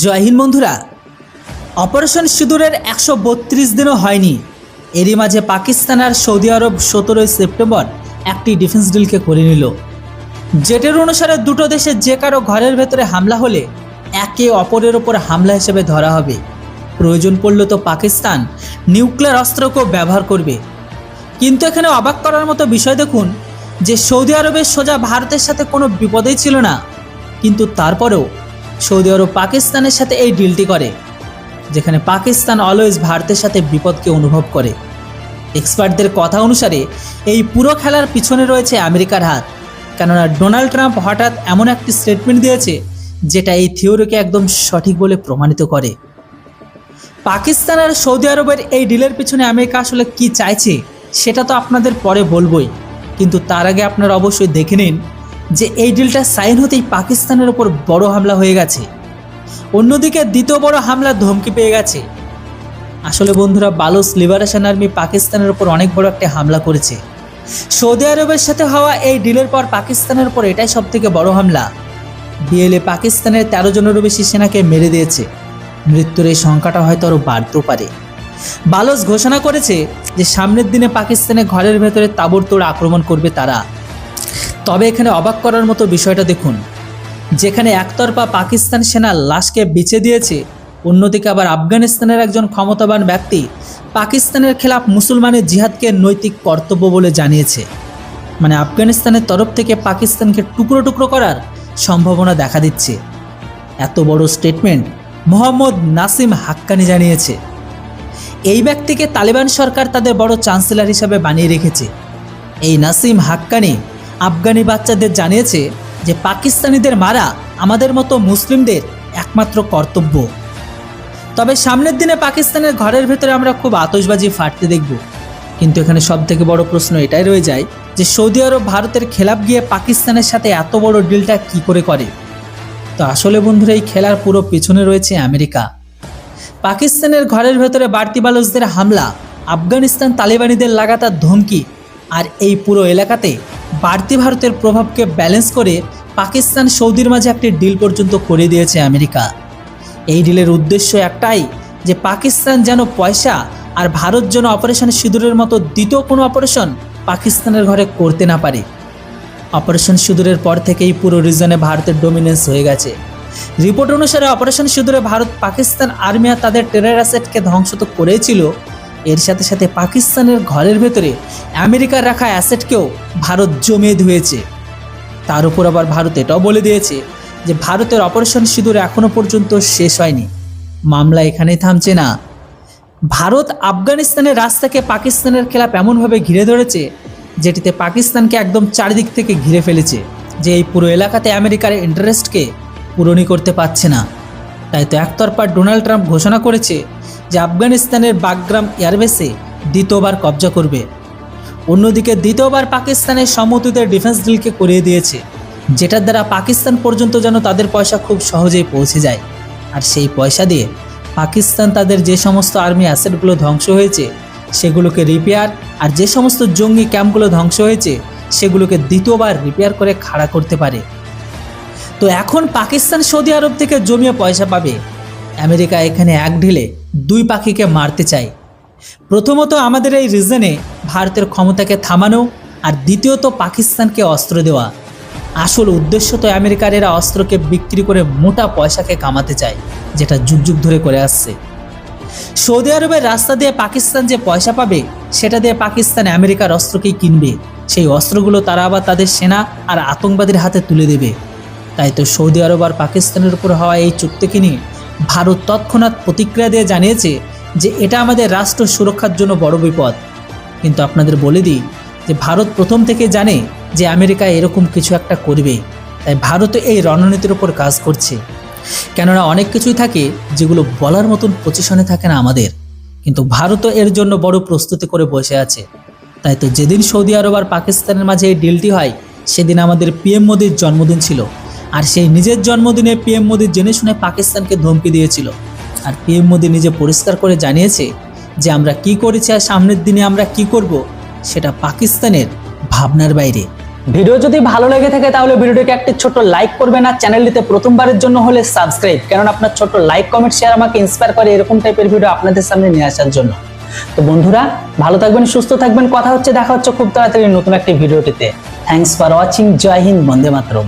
জয় হিন্দ বন্ধুরা। অপারেশন সিঁদুরের একশো বত্রিশ দিনও হয়নি। এরই মাঝে পাকিস্তান আর সৌদি আরব সতেরোই সেপ্টেম্বর একটি ডিফেন্স ডিলকে করে নিল। জেটের অনুসারে দুটো দেশে যে কারও ঘরের ভেতরে হামলা হলে একে অপরের ওপর হামলা হিসেবে ধরা হবে। প্রয়োজন পড়লে তো পাকিস্তান নিউক্লিয়ার অস্ত্রকেও ব্যবহার করবে। কিন্তু এখানে অবাক করার মতো বিষয় দেখুন যে সৌদি আরবের সোজা ভারতের সাথে কোনো বিপদেই ছিল না। কিন্তু তারপরেও সৌদি আরব পাকিস্তানের সাথে এই ডিলটি করে, যেখানে পাকিস্তান অলওয়েজ ভারতের সাথে বিপদকে অনুভব করে। এক্সপার্টদের কথা অনুসারে, এই পুরো খেলার পিছনে রয়েছে আমেরিকার হাত, কেননা ডোনাল্ড ট্রাম্প হঠাৎ এমন একটি স্টেটমেন্ট দিয়েছে, যেটা এই থিওরিকে একদম সঠিক বলে প্রমাণিত করে। পাকিস্তান আর সৌদি আরবের এই ডিলের পিছনে আমেরিকা আসলে কি চাইছে, সেটা তো আপনাদের পরে বলবই, কিন্তু তার আগে আপনারা অবশ্যই দেখে নিন যে এই ডিলটা সাইন হতেই পাকিস্তানের ওপর বড় হামলা হয়ে গেছে। অন্যদিকে দ্বিতীয় বড় হামলার ধমকি পেয়ে গেছে। আসলে বন্ধুরা বালুস লিবারেশন আর্মি পাকিস্তানের ওপর অনেক বড় একটা হামলা করেছে। সৌদি আরবের সাথে হওয়া এই ডিলের পর পাকিস্তানের ওপর এটাই সব থেকে বড় হামলা। বিএলএ পাকিস্তানের তেরো জনেরও বেশি সেনাকে মেরে দিয়েছে। মৃত্যুর এই সংখ্যাটা হয়তো আরও বাড়তেও পারে। বালস ঘোষণা করেছে যে সামনের দিনে পাকিস্তানের ঘরের ভেতরে তাবড়তোড় আক্রমণ করবে তারা। তবে এখানে অবাক করার মতো বিষয়টা দেখুন। যেখানে একতরফা পাকিস্তান সেনা লাশকে বিছে দিয়েছে, অন্যদিকে আবার আফগানিস্তানের একজন ক্ষমতাবান ব্যক্তি পাকিস্তানের খেলাফ মুসলমানের জিহাদকে নৈতিক কর্তব্য বলে জানিয়েছে। মানে আফগানিস্তানের তরফ থেকে পাকিস্তানকে টুকরো টুকরো করার সম্ভাবনা দেখা দিচ্ছে। এত বড় স্টেটমেন্ট মোহাম্মদ নাসিম হাক্কানি জানিয়েছে। এই ব্যক্তিকে তালিবান সরকার তাদের বড় চ্যান্সেলর হিসাবে বানিয়ে রেখেছে। এই নাসিম হাক্কানি আফগানি বাচ্চাদের জানিয়েছে যে পাকিস্তানিদের মারা আমাদের মতো মুসলিমদের একমাত্র কর্তব্য। তবে সামনের দিনে পাকিস্তানের ঘরের ভেতরে আমরা খুব আতশবাজি ফাটতে দেখব। কিন্তু এখানে সব থেকে বড় প্রশ্ন এটাই রয়ে যায় যে সৌদি আরব ভারতের খেলাপ গিয়ে পাকিস্তানের সাথে এত বড় ডিলটা কি করে করে? তো আসলে বন্ধুরা, এই খেলার পুরো পেছনে রয়েছে আমেরিকা। পাকিস্তানের ঘরের ভেতরে বাড়তি বালকদের হামলা, আফগানিস্তান তালিবানিদের লাগাতার ধমকি আর এই পুরো এলাকাতে বাড়তি ভারতের প্রভাবকে ব্যালেন্স করে পাকিস্তান সৌদির মাঝে একটি ডিল পর্যন্ত করে দিয়েছে আমেরিকা। এই ডিলের উদ্দেশ্য একটাই যে পাকিস্তান যেন পয়সা আর ভারত যেন অপারেশন সিঁদুরের মতো দ্বিতীয় কোনো অপারেশন পাকিস্তানের ঘরে করতে না পারে। অপারেশন সিঁদুরের পর থেকেই পুরো রিজনে ভারতের ডোমিনেন্স হয়ে গেছে। রিপোর্ট অনুসারে অপারেশন সিঁদুরে ভারত পাকিস্তান আর্মি আর তাদের টেরার অ্যাসেটকে ধ্বংস তো করেছিল এর সাথে সাথে পাকিস্তানের ঘরের ভেতরে আমেরিকার রাখা অ্যাসেটকেও ভারত জমিয়ে ধুয়েছে। তার উপর আবার ভারত এটাও বলে দিয়েছে যে ভারতের অপারেশন সিঁদুর এখনও পর্যন্ত শেষ হয়নি। মামলা এখানেই থামছে না। ভারত আফগানিস্তানের রাস্তাকে পাকিস্তানের খেলাপ এমনভাবে ঘিরে ধরেছে যেটিতে পাকিস্তানকে একদম চারিদিক থেকে ঘিরে ফেলেছে যে এই পুরো এলাকাতে আমেরিকার ইন্টারেস্টকে পূরণই করতে পারছে না। তাই তো একতরফা ডোনাল্ড ট্রাম্প ঘোষণা করেছে যে আফগানিস্তানের বাগগ্রাম এয়ারবেসে দ্বিতীয়বার কবজা করবে। অন্যদিকে দ্বিতীয়বার পাকিস্তানের সম্মতিতে ডিফেন্স ডিলকে করিয়ে দিয়েছে, যেটার দ্বারা পাকিস্তান পর্যন্ত যেন তাদের পয়সা খুব সহজেই পৌঁছে যায়। আর সেই পয়সা দিয়ে পাকিস্তান তাদের যে সমস্ত আর্মি অ্যাসেটগুলো ধ্বংস হয়েছে, সেগুলোকে রিপেয়ার আর যে সমস্ত জঙ্গি ক্যাম্পগুলো ধ্বংস হয়েছে, সেগুলোকে দ্বিতীয়বার রিপেয়ার করে খাড়া করতে পারে। তো এখন পাকিস্তান সৌদি আরব থেকে জমিয়ে পয়সা পাবে। আমেরিকা এখানে এক ঢিলে দুই পাখিকে মারতে চায় প্রথমত আমাদের এই রিজনে ভারতের ক্ষমতাকে থামানো আর দ্বিতীয়ত পাকিস্তানকে অস্ত্র দেওয়া। আসল উদ্দেশ্য তো আমেরিকার এরা অস্ত্রকে বিক্রি করে মোটা পয়সাকে কামাতে চায়, যেটা যুগ যুগ ধরে করে আসছে। সৌদি আরবের রাস্তা দিয়ে পাকিস্তান যে পয়সা পাবে, সেটা দিয়ে পাকিস্তান আমেরিকার অস্ত্রকেই কিনবে। সেই অস্ত্রগুলো তারা আবার তাদের সেনা আর আতঙ্কবাদীর হাতে তুলে দেবে। তাই তো সৌদি আরব আর পাকিস্তানের উপর হওয়া এই চুক্তিকে নিয়ে ভারত তৎক্ষণাৎ প্রতিক্রিয়া দিয়ে জানিয়েছে যে এটা আমাদের রাষ্ট্র সুরক্ষার জন্য বড় বিপদ। কিন্তু আপনাদের বলে দিই যে ভারত প্রথম থেকে জানে যে আমেরিকা এরকম কিছু একটা করবে। তাই ভারতও এই রণনীতির ওপর কাজ করছে। কেননা অনেক কিছুই থাকে যেগুলো বলার মতন পজিশনে থাকে না আমাদের। কিন্তু ভারতও এর জন্য বড় প্রস্তুতি করে বসে আছে। তাই তো যেদিন সৌদি আরব আর পাকিস্তানের মাঝে এই ডিলটি হয়, সেদিন আমাদের পিএম মোদির জন্মদিন ছিল। আর সেই নিজের জন্মদিনে পিএম মোদি জেনে শুনে পাকিস্তানকে ধমকি দিয়েছিল। আর পিএম মোদি নিজে পরিষ্কার করে জানিয়েছে যে আমরা কি করেছি আর সামনের দিনে আমরা কি করব, সেটা পাকিস্তানের ভাবনার বাইরে। ভিডিও যদি ভালো লেগে থাকে তাহলে ভিডিওটিকে একটি ছোট লাইক করবেন আর চ্যানেলটিতে প্রথমবারের জন্য হলে সাবস্ক্রাইব কারণ আপনার ছোট লাইক কমেন্ট শেয়ার আমাকে ইন্সপায়ার করে এরকম টাইপের ভিডিও আপনাদের সামনে নিয়ে আসার জন্য। তো বন্ধুরা, ভালো থাকবেন, সুস্থ থাকবেন, কথা হচ্ছে, দেখা হচ্ছে খুব তাড়াতাড়ি নতুন একটি ভিডিওটিতে। থ্যাংকস ফর ওয়াচিং জয় হিন্দ বন্দে মাতরম